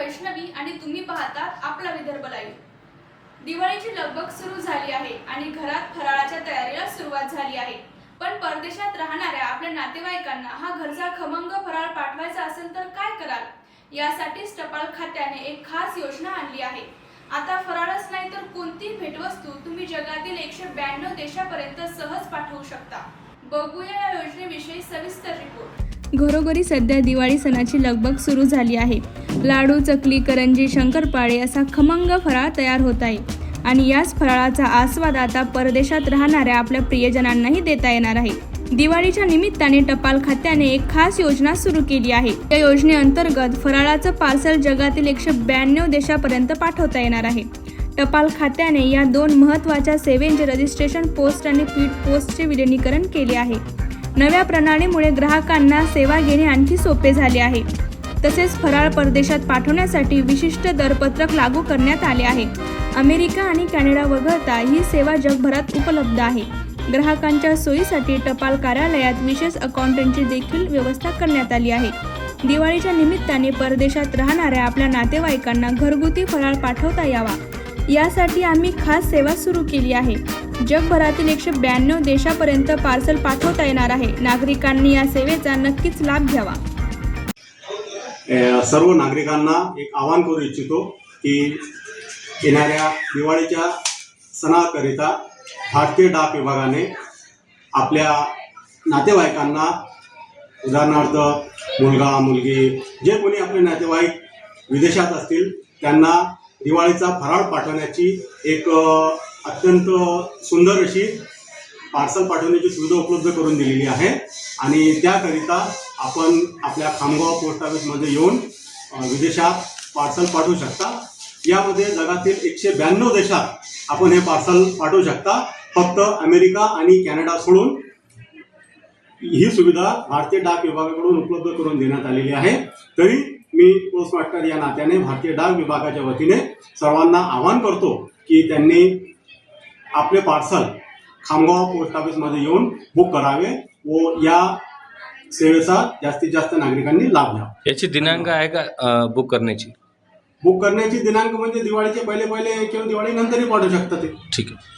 वैष्णवी आणि तुम्ही पाहता आपला विदर्भ लाईव्ह दिवाळीची लगबग सुरू झाली आहे आणि घरात फराळाच्या तयारीला सुरुवात झाली आहे. पण परदेशात राहणाऱ्या आपल्या नातेवाईकांना हा घरचा खमंग फराळ पाठवायचा असेल तर काय कराल? यासाठीच टपाल खात्याने एक खास योजना आणली आहे. आता फराळच नाही तर कोणती भेटवस्तू तुम्ही जगातील एकशे ब्याण्णव देशापर्यंत सहज पाठवू शकता. बघूया या योजनेविषयी सविस्तर रिपोर्ट घरोघरी सध्या दिवाळी सणाची लगबग सुरू झाली आहे. लाडू चकली करंजी शंकरपाळे असा खमंग फराळ तयार होत आहे. आणि याच फराळाचा आस्वाद आता परदेशात राहणाऱ्या आपल्या प्रियजनांनाही देता येणार आहे. दिवाळीच्या निमित्ताने टपाल खात्याने एक खास योजना सुरू केली आहे. या योजनेअंतर्गत फराळाचं पार्सल जगातील एकशे ब्याण्णव देशापर्यंत पाठवता येणार आहे. टपाल खात्याने या दोन महत्त्वाच्या सेवेंचे रजिस्ट्रेशन पोस्ट आणि पीठ पोस्टचे विलिनीकरण केले आहे. नव्या प्रणालीमुळे ग्राहकांना सेवा घेणे आणखी सोपे झाले आहे. तसेच फराळ परदेशात पाठवण्यासाठी विशिष्ट दरपत्रक लागू करण्यात आले आहे. अमेरिका आणि कॅनडा वगळता ही सेवा जगभरात उपलब्ध आहे. ग्राहकांच्या सोयीसाठी टपाल कार्यालयात विशेष अकाउंटंटची देखील व्यवस्था करण्यात आली आहे. दिवाळीच्या निमित्ताने परदेशात राहणाऱ्या आपल्या नातेवाईकांना घरगुती फराळ पाठवता यावा. यासाठी आम्ही खास सेवा सुरू केली आहे. जगभरातील एकशे ब्याण्णव देशापर्यंत पार्सल पाठवता येणार आहे. नागरिकांनी या सेवेचा नक्कीच लाभ घ्यावा. सर्व नागरिकांना एक आवाहन करू इच्छितो की येणाऱ्या दिवाळीच्या सणाकरिता भारतीय डाक विभागाने आपल्या नातेवाईकांना उदाहरणार्थ मुलगा मुलगी जे कोणी आपले नातेवाईक विदेशात असतील त्यांना दिवाळीचा फराळ पाठवण्याची एक अत्यंत सुंदर अशी पार्सल पाठवण्याची सुविधा उपलब्ध करून दिलेली आहे. आणि त्याकरिता आपण आपल्या खामगाव पोस्ट ऑफिसमध्ये येऊन विदेशात पार्सल पाठवू शकता. यामध्ये जगातील एकशे ब्याण्णव देशात आपण हे पार्सल पाठवू शकता. फक्त अमेरिका आणि कॅनडा सोडून ही सुविधा भारतीय डाक विभागाकडून उपलब्ध करून देण्यात आलेली आहे. तरी मी पोस्ट मास्टर या नात्याने भारतीय डाक विभागाच्या वतीने सर्वांना आवाहन करतो की त्यांनी आपले पार्सल खामगाव पोस्ट ऑफिसमध्ये येऊन बुक करावे व या सेवेचा जास्तीत जास्त नागरिकांनी लाभ घ्यावा. याची दिनांक आहे का अ, बुक करण्याची? बुक करण्याची दिनांक म्हणजे दिवाळीचे पहिले पहिले किंवा दिवाळी नंतरही पाठवू शकता ते. ठीक आहे.